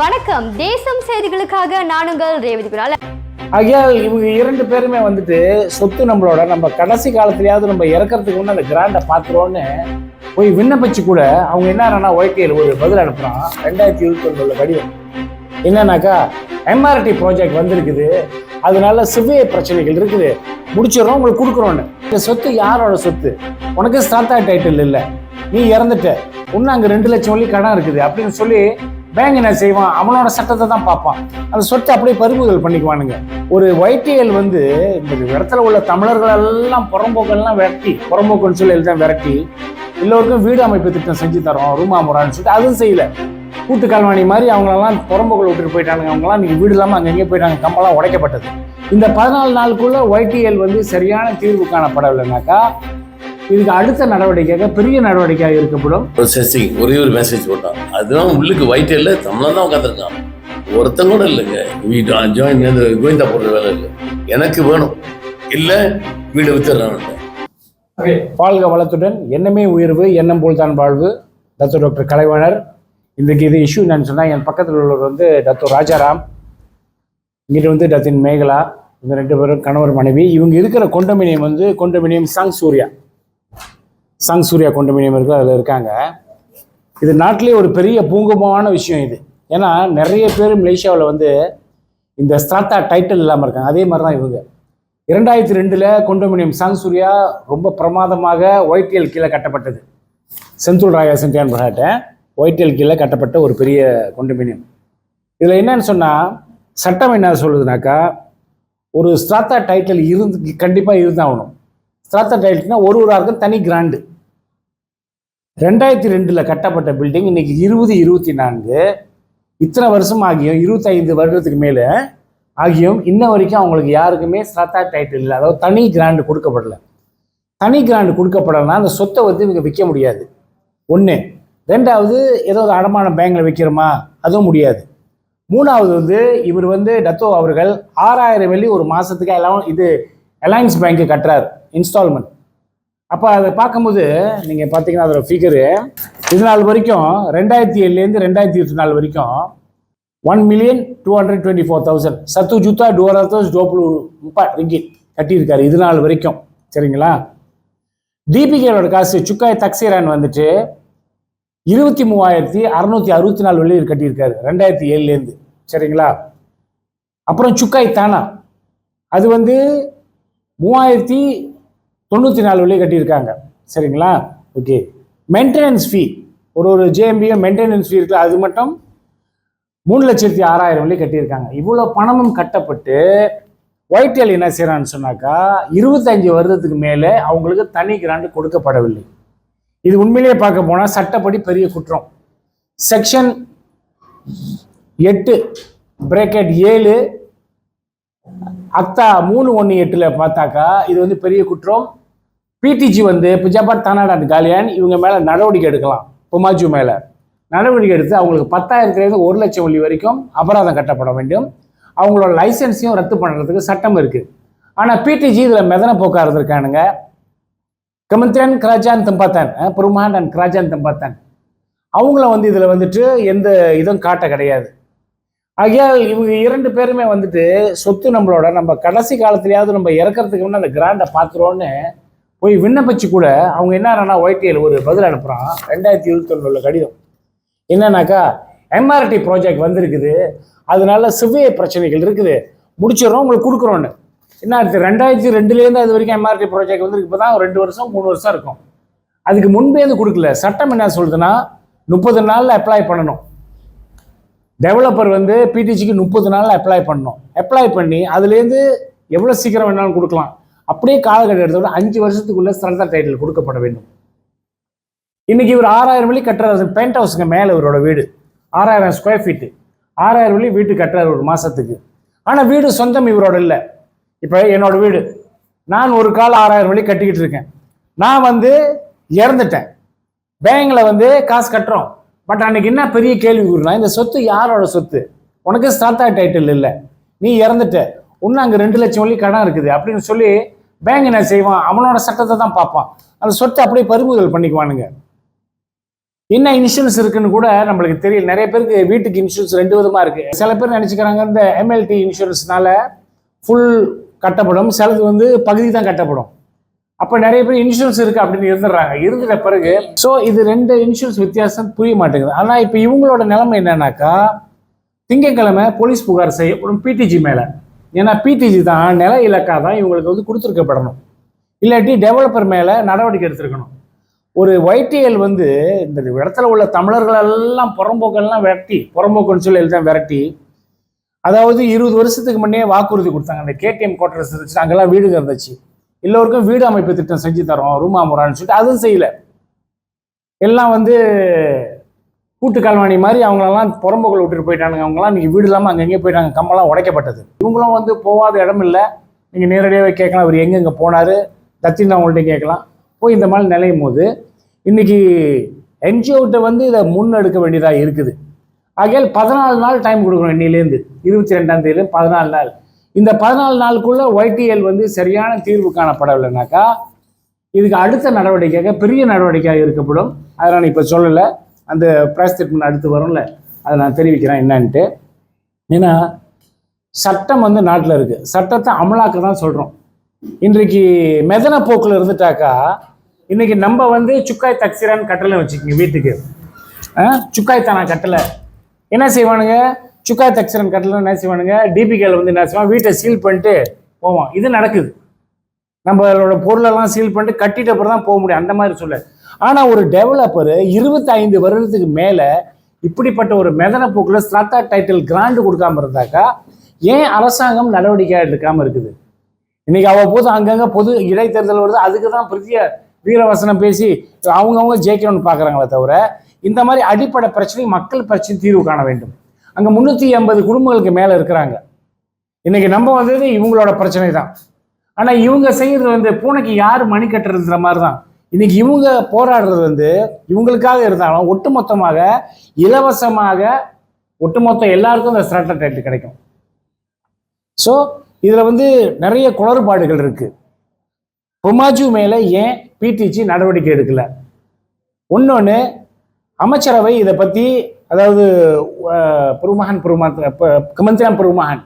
வணக்கம். தேசம் செய்திகளுக்காக நானுங்கள் ரேவதி குணால் ஆகையால் இவங்க இரண்டு பேருமே வந்துட்டு சொத்து நம்மளோட நம்ம கடைசி காலத்துலயாவது நம்ம இறக்கறதுக்கு முன்னே அந்த கிராண்டை பார்த்துருவோன்னு போய் விண்ணப்பிச்சு கூட அவங்க என்னன்னா ஒய்டிஎல் ஒரு பதில் அனுப்புறான். ரெண்டாயிரத்தி இருபத்தி ஒன்பதுல வடிவம். என்னன்னாக்கா எம்ஆர்டி ப்ராஜெக்ட் வந்திருக்குது. அதனால சிவிய பிரச்சனைகள் இருக்குது. முடிச்சிடுறோம் உங்களுக்கு கொடுக்குறோன்னு. இந்த சொத்து யாரோட சொத்து? உனக்கு ஸ்டார்டா டைட்டில் இல்லை. நீ இறந்துட்ட. இன்னும் அங்கே ரெண்டு லட்சம் வழி கடன் இருக்குது அப்படின்னு சொல்லி பேங்க் என்ன செய்வான்? அவனோட சட்டத்தை தான் பார்ப்பான். அந்த சொத்தை அப்படியே பறிமுதல் பண்ணிக்குவானுங்க. ஒரு ஒய்டிஎல் வந்து இந்த இடத்துல உள்ள தமிழர்கள் எல்லாம் புறம்போக்கெல்லாம் விரட்டி புறம்போக்குன்னு சொல்லி எல்லாம் விரட்டி எல்லோருக்கும் வீடு அமைப்பு திட்டம் செஞ்சு தரோம் ரூமா முறான்னு சொல்லிட்டு அதுவும் செய்யல. கூட்டு கால்வாணி மாதிரி அவங்களெல்லாம் புறம்போக்கில் விட்டுட்டு போயிட்டானுங்க. அவங்களாம் நீங்கள் வீடு இல்லாமல் அங்கங்கே போயிட்டாங்க. கம்பெல்லாம் உடைக்கப்பட்டது. இந்த பதினாலு நாளுக்குள்ள ஒய்டிஎல் வந்து சரியான தீர்வு காணப்படவில்லைனாக்கா இதுக்கு அடுத்த நடவடிக்கையாக பெரிய நடவடிக்கையாக இருக்கப்படும் ப்ரொசஸிங் ஒரே ஒரு மெசேஜ் போட்டான். அதுதான் உள்ளுக்கு ஒயிட் தமிழன் தான் உட்காந்துருக்கான் ஒருத்தன் கூட இல்லைங்க. ஜாயின் கோவிந்தா போடுற வேலை இல்லை. எனக்கு வேணும். இல்லை வீடு வித்துறான் வாழ்க வளத்துடன். எண்ணமே உயர்வு எண்ணம் போல் தான் வாழ்வு. Doctor doctor Kalaivanar. இன்றைக்கு இது இஷ்யூ என்னன்னு சொன்னால் என் பக்கத்தில் உள்ளவர் வந்து டாக்டர் ராஜாராம். இங்கிட்டு வந்து டாக்டர் மேகலா. இந்த ரெண்டு பேரும் கணவர் மனைவி. இவங்க இருக்கிற கொண்டமினியம் வந்து condominium Sang Suria. Sang Suria condominium இருக்கு அதில் இருக்காங்க. இது நாட்டிலே ஒரு பெரிய பூங்குமமான விஷயம் இது. ஏன்னா நிறைய பேர் மலேசியாவில் வந்து இந்த ஸ்டார்டா டைட்டில் இல்லாமல் இருக்காங்க. அதே மாதிரி தான் இவங்க. இரண்டாயிரத்தி ரெண்டில் கொண்டோமினியம் சாங் சூர்யா ரொம்ப பிரமாதமாக ஒய்டிஎல் கீழே கட்டப்பட்டது. செந்தூர் ராயா சென்டியான் பகாட்ட ஒய்டிஎல் கீழே கட்டப்பட்ட ஒரு பெரிய கொண்டோமினியம் இதில் என்னன்னு சொன்னால் சட்டம் என்ன சொல்லுதுனாக்கா ஒரு ஸ்ட்ராத்தா டைட்டில் இருந்து கண்டிப்பாக இருந்தாகணும். ஸ்ட்ராத்தா டைட்டில்னா ஒரு ஒரு ஆருக்கும் தனி கிராண்டு. ரெண்டாயிரத்தி ரெண்டில் கட்டப்பட்ட பில்டிங் இன்னைக்கு இருபது இருபத்தி நான்கு. இத்தனை வருஷம் ஆகியும் இருபத்தைந்து வருடத்துக்கு மேலே ஆகியும் இன்ன வரைக்கும் அவங்களுக்கு யாருக்குமே ஸ்ரத்தா டைட்டில் இல்லை. அதாவது தனி கிராண்டு கொடுக்கப்படல. தனி கிராண்டு கொடுக்கப்படலைன்னா அந்த சொத்தை வந்து இவங்க விற்க முடியாது. ஒன்று ரெண்டாவது ஏதோ அடமான பேங்கில் விற்கிறோமா அதுவும் முடியாது. மூணாவது வந்து இவர் வந்து டத்தோ அவர்கள் ஆறாயிரம் வெள்ளி ஒரு மாதத்துக்கு எல்லாம் இது அலையன்ஸ் பேங்க்கு கட்டுறாரு. இன்ஸ்டால்மெண்ட் அப்போ அதை பார்க்கும்போது நீங்கள் பார்த்தீங்கன்னா அதோட ஃபிகரு இது நாள் வரைக்கும் ரெண்டாயிரத்தி ஏழுலேருந்து ரெண்டாயிரத்தி இருபத்தி நாலு வரைக்கும் one million two hundred twenty four thousand சத்து ஜுத்தா டூரத்தோஸ் தௌசண்ட் முப்பா ரிங்கிட் கட்டியிருக்காரு இது நாள் வரைக்கும். சரிங்களா? டிபிகேவோட காசு சுக்காய் தக்சீரான் வந்துட்டு இருபத்தி மூவாயிரத்தி அறுநூத்தி அறுபத்தி நாலு வெளியில் கட்டியிருக்காரு ரெண்டாயிரத்தி ஏழுலேருந்து சரிங்களா? அப்புறம் சுக்காய் தானா? அது வந்து மூவாயிரத்தி தொண்ணூற்றி நாலு வெள்ளி கட்டியிருக்காங்க. சரிங்களா? ஓகே மெயின்டெனன்ஸ் ஃபீ ஒரு ஒரு ஜேஎம்பியும் மெயின்டெனன்ஸ் ஃபீ இருக்குது அது மட்டும் மூணு லட்சத்தி ஆறாயிரம் வழி கட்டியிருக்காங்க. இவ்வளோ பணமும் கட்டப்பட்டு ஒயிட்டெல் என்ன செய்கிறான்னு சொன்னாக்கா இருபத்தஞ்சு வருடத்துக்கு மேலே அவங்களுக்கு தனி கிராண்டு கொடுக்கப்படவில்லை. இது உண்மையிலேயே பார்க்க போனால் சட்டப்படி பெரிய குற்றம். செக்ஷன் எட்டு பிரேக்கெட் ஏழு அத்தா மூணு ஒன்று எட்டில் பார்த்தாக்கா இது வந்து பெரிய குற்றம். பிடிஜி வந்து பிஜாபாத் தானாட் அண்ட் காலியான் இவங்க மேலே நடவடிக்கை எடுக்கலாம். புமாஜு மேலே. நடவடிக்கை எடுத்து அவங்களுக்கு பத்தாயிரத்துலேருந்து ஒரு லட்சம் வழி வரைக்கும் அபராதம் கட்டப்பட வேண்டும். அவங்களோட லைசன்ஸையும் ரத்து பண்ணுறதுக்கு சட்டம் இருக்குது ஆனால் பிடிஜி இதில் மெதன போக்கா இருந்திருக்கானுங்க கமந்திரன் கிராஜான் தம்பாத்தான். பெருமான் அண்ட் கிராஜான் தம்பாத்தான். அவங்கள வந்து இதில் வந்துட்டு எந்த இதுவும் காட்ட கிடையாது. ஆகையால் இவங்க இரண்டு பேருமே வந்துட்டு சொத்து நம்மளோட நம்ம கடைசி காலத்துலயாவது நம்ம இறக்கறதுக்கு முன்னே அந்த கிராண்டை பார்த்துருவோன்னு போய் விண்ணப்பிச்சு கூட அவங்க என்னன்னா ஒய்டிஎல் ஒரு பதில் அனுப்புகிறான் ரெண்டாயிரத்தி இருபத்தொன்னுல கடிதம். என்னன்னாக்கா எம்ஆர்டி ப்ராஜெக்ட் வந்திருக்குது. அதனால சிவிய பிரச்சனைகள் இருக்குது. முடிச்சிடறோம் உங்களுக்கு கொடுக்குறோன்னு. என்ன அடுத்து ரெண்டாயிரத்தி ரெண்டுலேருந்து அது வரைக்கும் எம்ஆர்டி ப்ராஜெக்ட் வந்து இப்போ தான் ரெண்டு வருஷம் மூணு வருஷம் இருக்கும். அதுக்கு முன்பே வந்து கொடுக்கல. சட்டம் என்ன சொல்லுதுன்னா முப்பது நாளில் அப்ளை பண்ணணும். டெவலப்பர் வந்து பிடிஜிக்கு முப்பது நாளில் அப்ளை பண்ணோம் அப்ளை பண்ணி அதுலேருந்து எவ்வளோ சீக்கிரம் வேணாலும் கொடுக்கலாம். அப்படியே காலகட்டம் எடுத்தோட அஞ்சு வருஷத்துக்குள்ளே சரண்டர் டைட்டில் கொடுக்கப்பட வேண்டும். இன்னைக்கு இவர் ஆறாயிரம் வழி கட்டுறாரு. பெயிண்ட் ஹவுஸுக்கு மேலே இவரோட வீடு. ஆறாயிரம் ஸ்கொயர் ஃபீட்டு ஆறாயிரம் வழி வீட்டு கட்டுறாரு ஒரு மாதத்துக்கு ஆனால் வீடு சொந்தம் இவரோட இல்லை. இப்போ என்னோட வீடு. நான் ஒரு கால் ஆறாயிரம் வழி கட்டிக்கிட்டு இருக்கேன். நான் வந்து இறந்துட்டேன். பேங்கில் வந்து காசு கட்டுறோம். பட் அன்னைக்கு என்ன பெரிய கேள்வி கூறுனா இந்த சொத்து யாரோட சொத்து? உனக்கு ஸ்டார்ட் டைட்டில் இல்லை. நீ இறந்துட்ட. இன்னும் அங்கே ரெண்டு லட்சம் வழி கடன் இருக்குது. அப்படின்னு சொல்லி பேங்க் என்ன செய்வான்? அவனோட சட்டத்தை தான் பார்ப்பான். அந்த சொத்தை அப்படியே பறிமுதல் பண்ணிக்குவானுங்க. என்ன இன்சூரன்ஸ் இருக்குன்னு கூட நம்மளுக்கு தெரியல. நிறைய பேருக்கு வீட்டுக்கு இன்சூரன்ஸ் ரெண்டு விதமாக இருக்கு. சில பேர் நினச்சிக்கிறாங்க இந்த எம்எல்டி இன்சூரன்ஸ்னால ஃபுல் கட்டப்படும். சிலது வந்து பகுதி தான் கட்டப்படும். அப்போ நிறைய பேர் இன்சூரன்ஸ் இருக்கு அப்படின்னு இருந்துடுறாங்க. இருந்துட்ட பிறகு ஸோ இது ரெண்டு இன்சூரன்ஸ் வித்தியாசம் புரிய மாட்டேங்குது. ஆனால் இப்போ இவங்களோட நிலைமை என்னன்னாக்கா திங்கட்கிழமை போலீஸ் புகார் செய்யப்படும் பிடிஜி மேலே. ஏன்னா பிடிஜி தான் நில இலக்கா தான் இவங்களுக்கு வந்து கொடுத்துருக்கப்படணும். இல்லாட்டி டெவலப்பர் மேலே நடவடிக்கை எடுத்திருக்கணும். ஒரு ஒய்டிஎல் வந்து இந்த இடத்துல உள்ள தமிழர்கள் எல்லாம் புறம்போக்கெல்லாம் விரட்டி புறம்போக்குன்னு சொல்லி தான் விரட்டி அதாவது இருபது வருஷத்துக்கு முன்னே வாக்குறுதி கொடுத்தாங்க. அந்த கேடிஎம் குவார்டர்ஸ் இருந்துச்சு அங்கெல்லாம் வீடுகள் இருந்துச்சு. எல்லோருக்கும் வீடு அமைப்பு திட்டம் செஞ்சு தரோம் ரூமா முறான்னு சொல்லிட்டு அதுவும் செய்யல. எல்லாம் வந்து கூட்டு கால்வாணி மாதிரி அவங்களெல்லாம் புறம்புகள் விட்டுட்டு போயிட்டானுங்க. அவங்களாம் இன்னைக்கு வீடு இல்லாமல் அங்கங்கே போயிட்டாங்க. கம்பெல்லாம் உடைக்கப்பட்டது. இவங்களும் வந்து போகாத இடம் இல்லை. நீங்கள் நேரடியாகவே கேட்கலாம். அவர் எங்கெங்கே போனார்? தத்தின்னு அவங்கள்ட்ட கேட்கலாம். போய் இந்த மாதிரி நிலையும் போது இன்னைக்கு என்ஜிஓட்ட வந்து இதை முன்னெடுக்க வேண்டியதாக இருக்குது. ஆகையால் பதினாலு நாள் டைம் கொடுக்கணும் இன்னிலேருந்து இருபத்தி ரெண்டாம் தேதியிலேருந்து பதினாலு நாள். இந்த பதினாலு நாளுக்குள்ள ஒய்டிஎல் வந்து சரியான தீர்வு காணப்படவில்லைனாக்கா இதுக்கு அடுத்த நடவடிக்கையாக பெரிய நடவடிக்கையாக இருக்கப்படும். அதை நான் இப்போ சொல்லலை. அந்த ப்ரெஸ் ஸ்டேட்மெண்ட் அடுத்து வரும்ல. அதை நான் தெரிவிக்கிறேன் என்னன்ட்டு. ஏன்னா சட்டம் வந்து நாட்டில் இருக்குது சட்டத்தை அமலாக்க தான் சொல்கிறோம் இன்றைக்கு மெதன போக்கில் இருந்துட்டாக்கா இன்றைக்கி நம்ம வந்து சுக்காய் தக்சிரான்னு கட்டளை வச்சுக்கோங்க வீட்டுக்கு. சுக்காய் தானா கட்டளை என்ன செய்வானுங்க? சுக்கா தக்சிரன் கட்டில் என்ன செய்வானுங்க? டிபிகேல வந்து என்ன செய்வான்? வீட்டை சீல் பண்ணிட்டு போவான். இது நடக்குது. நம்மளோட பொருளெல்லாம் சீல் பண்ணிட்டு கட்டிட்ட அப்புறம் தான் போக முடியும். அந்த மாதிரி சொல்ல. ஆனால் ஒரு டெவலப்பர் இருபத்தைந்து வருடத்துக்கு மேலே இப்படிப்பட்ட ஒரு மெதன போக்கில் ஸ்லாத்தா டைட்டில் கிராண்டு கொடுக்காம இருந்தாக்கா ஏன் அரசாங்கம் நடவடிக்கை எடுக்காமல் இருக்குது? இன்னைக்கு அவ்வப்போது அங்கங்கே பொது இடைத்தேர்தல் வருது. அதுக்கு தான் பிரதிய வீரவசனம் பேசி அவங்கவுங்க ஜெயிக்கணும்னு பார்க்குறாங்களே தவிர இந்த மாதிரி அடிப்படை பிரச்சனை மக்கள் பிரச்சனை தீர்வு காண வேண்டும். அங்கே முந்நூற்றி எண்பது குடும்பங்களுக்கு மேலே இருக்கிறாங்க. இன்றைக்கி நம்ம வந்தது இவங்களோட பிரச்சனை தான். ஆனால் இவங்க செய்கிறது வந்து பூனைக்கு யார் மணி கட்டுறதுன்ற மாதிரி தான் இன்றைக்கி இவங்க போராடுறது வந்து இவங்களுக்காக இருந்தாலும் ஒட்டுமொத்தமாக இலவசமாக ஒட்டுமொத்த எல்லாருக்கும் இந்த ஸ்ட்ராட்டர் டைட்டில் கிடைக்கும். ஸோ இதில் வந்து நிறைய குளறுபாடுகள் இருக்குது பொமாஜு மேலே ஏன் பிடிஜி நடவடிக்கை எடுக்கலை? இன்னொன்று அமைச்சரவை இதை பற்றி அதாவது அஹ், பெருமகன் பெருமான் கமந்திராம் பெருமகன்.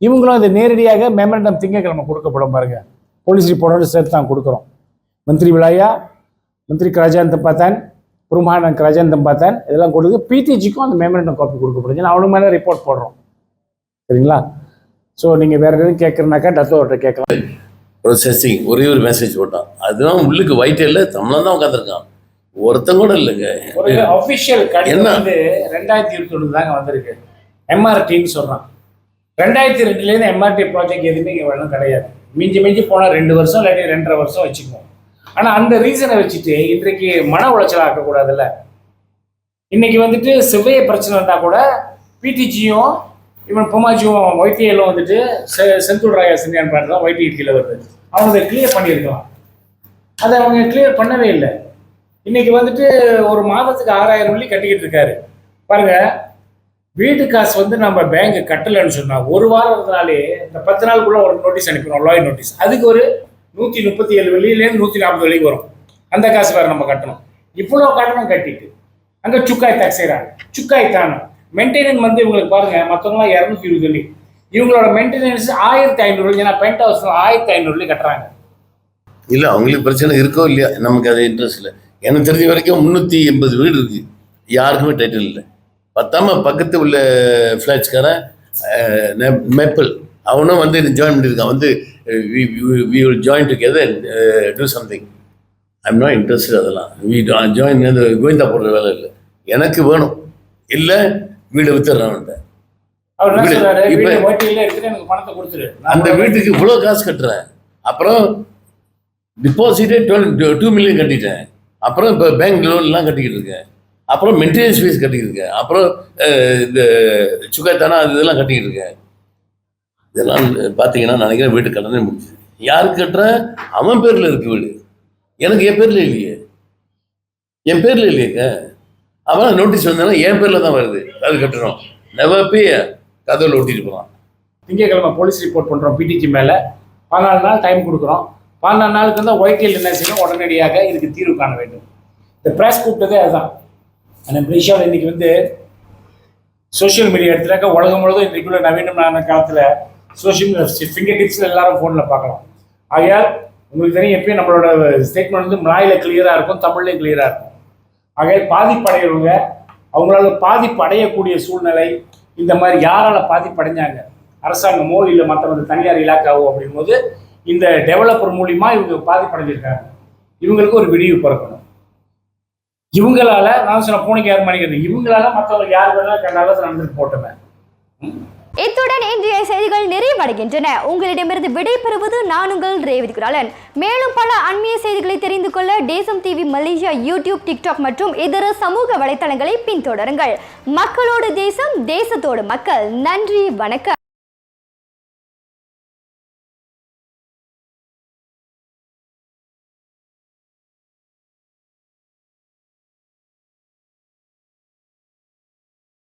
இவங்களும் அது நேரடியாக மெமரண்டம் திங்கக்கிழமை கொடுக்கப்படும் பாருங்க. போலீஸ் ரிப்போர்ட்டோட சேர்த்து தான் கொடுக்குறோம். மந்திரி விழாயா மந்திரி கராஜான் தம்பாத்தான் பெருமகான் கராஜான் தம்பாத்தான் இதெல்லாம் கொடுத்து பிடிஜிக்கும் அந்த மெமரண்டம் காப்பி கொடுக்கப்படும். ஏன்னா அவனுக்கு மேலே ரிப்போர்ட் போடுறோம். சரிங்களா? ஸோ நீங்கள் வேறு எதுவும் கேட்குறனாக்கா டத்தோட்ட கேட்கலாம். ப்ரொசஸிங் ஒரே ஒரு மெசேஜ் போட்டான். அதுதான் உள்ளுக்கு வைட்டில் தமிழன் தான் உட்காந்துருக்கான் ஒருத்தன் கூட இல்லைங்க. ஒரு அஃபிஷியல் கடிதம்? வந்து ரெண்டாயிரத்தி இருபத்தி ஒன்று தாங்க வந்திருக்கு. எம்ஆர்டின்னு சொல்கிறான் ரெண்டாயிரத்தி ரெண்டுலேருந்து எம்ஆர்டி ப்ராஜெக்ட் எதுவுமே இங்கே வெள்ளம் கிடையாது. மிஞ்சி மிஞ்சி போனால் ரெண்டு வருஷம் இல்லாட்டி ரெண்டரை வருஷம் வச்சுக்குவோம். ஆனால் அந்த ரீசனை வச்சுட்டு இன்றைக்கு மன உளைச்சல் ஆக்கக்கூடாதுல்ல. இன்னைக்கு வந்துட்டு செவ்வைய பிரச்சனை வந்தால் கூட பிடிஜியும் இவன் பொமாஜியும் ஒய்டிஎல்லும் வந்துட்டு செ செந்தூர் ராயா சிந்தியான் பாட்டு தான் ஒய்டிஎல் கீழே வருது. அவங்க கிளியர் பண்ணியிருக்கலாம். அதை அவங்க கிளியர் பண்ணவே இல்லை. இன்னைக்கு வந்துட்டு ஒரு மாதத்துக்கு ஆறாயிரம் வெள்ளி கட்டிக்கிட்டு இருக்காரு. பாருங்க வீட்டு காசு வந்து நம்ம பேங்க் கட்டலைன்னு சொன்னா ஒரு வாரம் இருந்தாலே இந்த பத்து நாளுக்குள்ள ஒரு நோட்டீஸ் அனுப்பிடுவோம் லாய் நோட்டீஸ் அதுக்கு ஒரு நூற்றி முப்பத்தி ஏழு வெள்ளியிலேருந்து நூற்றி நாற்பது வெள்ளிக்கு வரும். அந்த காசு வேற நம்ம கட்டணும். இவ்வளோ கட்டணம் கட்டிட்டு அங்கே சுக்காய் டாக்ஸ் செய்கிறாங்க சுக்காய் தானம். மெயின்டெனன்ஸ் வந்து இவங்களுக்கு பாருங்க மற்றவங்களாம் இரநூத்தி இருபது வெள்ளி. இவங்களோட மெயின்டெனன்ஸ் ஆயிரத்தி ஐநூறு ஏன்னா பென்ட் ஹவுஸ் ஆயிரத்தி ஐநூறு வெள்ளி கட்டுறாங்க. இல்லை அவங்களுக்கு பிரச்சனை இருக்கோ இல்லையா நமக்கு அது இன்ட்ரெஸ்ட் இல்லை. எனக்கு தெரிஞ்ச வரைக்கும் முந்நூற்றி எண்பது வீடு இருக்கு. யாருக்குமே டைட்டில் இல்லை. பத்தாம பக்கத்து உள்ள ஃப்ளாட்ஸ்காரன் மேப்பிள். அவனும் வந்து ஜாயின் பண்ணியிருக்கான். வந்து we will join together to something I'm not interest அதெல்லாம். வி ஜாயின் கோவிந்தா போடுற வேலை இல்லை. எனக்கு வேணும். இல்லை வீடை நான் அந்த வீட்டுக்கு இவ்வளோ காசு கட்டுறேன். அப்புறம் டிபாசிட்டே டுவெல் டூ மில்லியன் கட்டிட்டேன். அப்புறம் இப்போ பேங்க் லோன்லாம் கட்டிக்கிட்டு இருக்கேன். அப்புறம் மெயின்டெனன்ஸ் ஃபீஸ் கட்டிக்கிட்டு இருக்கேன். அப்புறம் இந்த சுகாத்தானா அது இதெல்லாம் கட்டிக்கிட்டு இருக்கேன். இதெல்லாம் பார்த்தீங்கன்னா நினைக்கிறேன் வீட்டு கடனே முடிச்சு யார் கட்டுறேன் அவன் பேரில் இருக்கு வீடு. எனக்கு என் பேரில் இல்லையே. என் பேரில் இல்லையேங்க அவன் நோட்டீஸ் வந்தானா என் பேரில் தான் வருது. அது கட்டணும் நெவர் பே கதவில் ஒட்டிட்டு போகிறான் திங்கட்கிழமை போலீஸ் ரிப்போர்ட் பண்ணுறோம் பிடிக்கு மேலே. பதினாலு நாள் டைம் கொடுக்குறோம். பன்னெண்டு நாளுக்கு வந்து ஒயிட்டில் என்ன செய்யணும்? உடனடியாக இதுக்கு தீர்வு காண வேண்டும். இந்த ப்ரெஸ் கூப்பிட்டதே அதுதான். அந்த பிரிஷாவில் இன்றைக்கி வந்து சோஷியல் மீடியா எடுத்துட்டாக்க உலகம் முழுவதும் இன்றைக்கு உள்ள நவீனமான காலத்தில் சோஷியல் ஃபிங்கர் டிப்ஸில் எல்லாரும் ஃபோனில் பார்க்கலாம். ஆகையால் உங்களுக்கு தெரியும் எப்பயும் நம்மளோட ஸ்டேட்மெண்ட் வந்து மலாயில் கிளியராக இருக்கும் தமிழ்லையும் கிளியராக இருக்கும். ஆகையால் பாதிப்படைகிறவங்க அவங்களால பாதிப்பு அடையக்கூடிய சூழ்நிலை இந்த மாதிரி யாரால் பாதிப்படைஞ்சாங்க? அரசாங்கமோ இல்லை மற்றவங்க தனியார் இலாக்காவோ அப்படிங்கும்போது இந்த டெவலப்பர் மூலிமா இவங்க பாதிப்படைஞ்சிருக்காங்க. இவங்களுக்கு ஒரு விடிவு பிறக்கணும். இவங்களால நான் சொன்ன பூனைக்கு யார் மணிக்கிறது இவங்களால மற்றவங்க யார் வேணாலும் கண்டாலும் நடந்துட்டு போட்டுமே. இத்துடன் இன்றைய செய்திகள் நிறைவடைகின்றன. உங்களிடமிருந்து விடைபெறுவது நான் உங்கள் ரேவதி குராலன். மேலும் பல அண்மைய செய்திகளை தெரிந்து கொள்ள தேசம் டிவி மலேசியா யூடியூப் டிக்டாக் மற்றும் இதர சமூக வலைத்தளங்களை பின்தொடருங்கள். மக்களோடு தேசம் தேசத்தோடு மக்கள். நன்றி வணக்கம்.